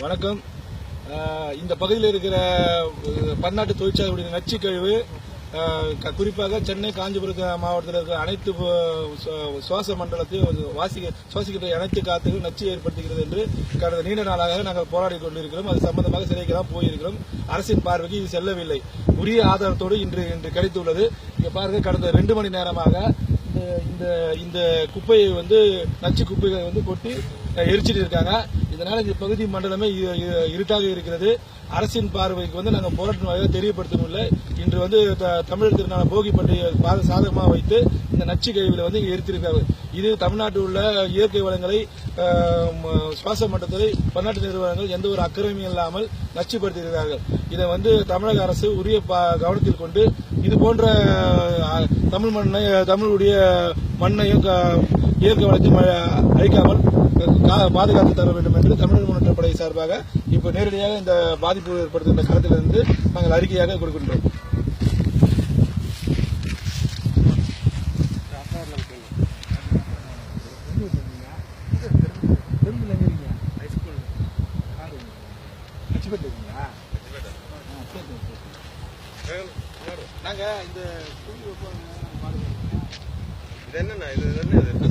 வணக்கம். இந்த பகுதியில் இருக்கிற பன்னாட்டு தொழிற்சாலையுடைய நச்சு கழிவு க- குறிப்பாக சென்னை காஞ்சிபுரம் மாவட்டத்தில் இருக்கிற அனைத்து சுவா- சுவாச மண்டலத்தையும் வாசிக்க சுவாசிக்கிற அனைத்து காத்துக்கும் நச்சு ஏற்படுத்துகிறது என்று கடந்த நீண்ட நாளாக நாங்கள் போராடி கொண்டிருக்கிறோம். அது சம்பந்தமாக சிறைக்கு தான் போயிருக்கிறோம். அரசின் பார்வைக்கு இது செல்லவில்லை. உரிய ஆதாரத்தோடு இன்று இன்று கிடைத்துள்ளது. இங்கே பாருங்க கடந்த ரெண்டு மணி நேரமாக இந்த இந்த குப்பையை வந்து நச்சு குப்பைகளை வந்து கொட்டி எரிச்சிட்டு இருக்காங்க. இதனால இந்த பகுதி மண்டலமே இருட்டாக இருக்கிறது. அரசின் பார்வைக்கு வந்து நாங்கள் போராட்டம் வகையாக தெரியப்படுத்தவில்லை இன்று வந்து த- தமிழர் திருநாள் போகி பண்டிகை பாத சாதகமாக வைத்து இந்த நச்சு கழிவுகளை வந்து இங்கே எரித்திருக்காங்க இது தமிழ்நாட்டில் உள்ள இயற்கை வளங்களை சுவாச மட்டத்தில் பன்னாட்டு நிறுவனங்கள் எந்த ஒரு அக்கிரமியும் இல்லாமல் நச்சுப்படுத்தியிருக்கிறார்கள் இதை வந்து தமிழக அரசு உரிய கவனத்தில் கொண்டு இது போன்ற தமிழ் மண்ணை தமிழுடைய மண்ணையும் க- இயற்கை வளர்ச்சி அழிக்காமல் பாதுகாத்து தர வேண்டும் என்று தமிழக முன்னேற்ற படை சார்பாக இப்போ நேரடியாக இந்த பாதிப்பு ஏற்படுத்துகின்ற களத்திலிருந்து நாங்கள் அறிக்கையாக கொடுக்கின்றோம். நாங்க இந்த இது என்னண்ணா? இது என்ன இது?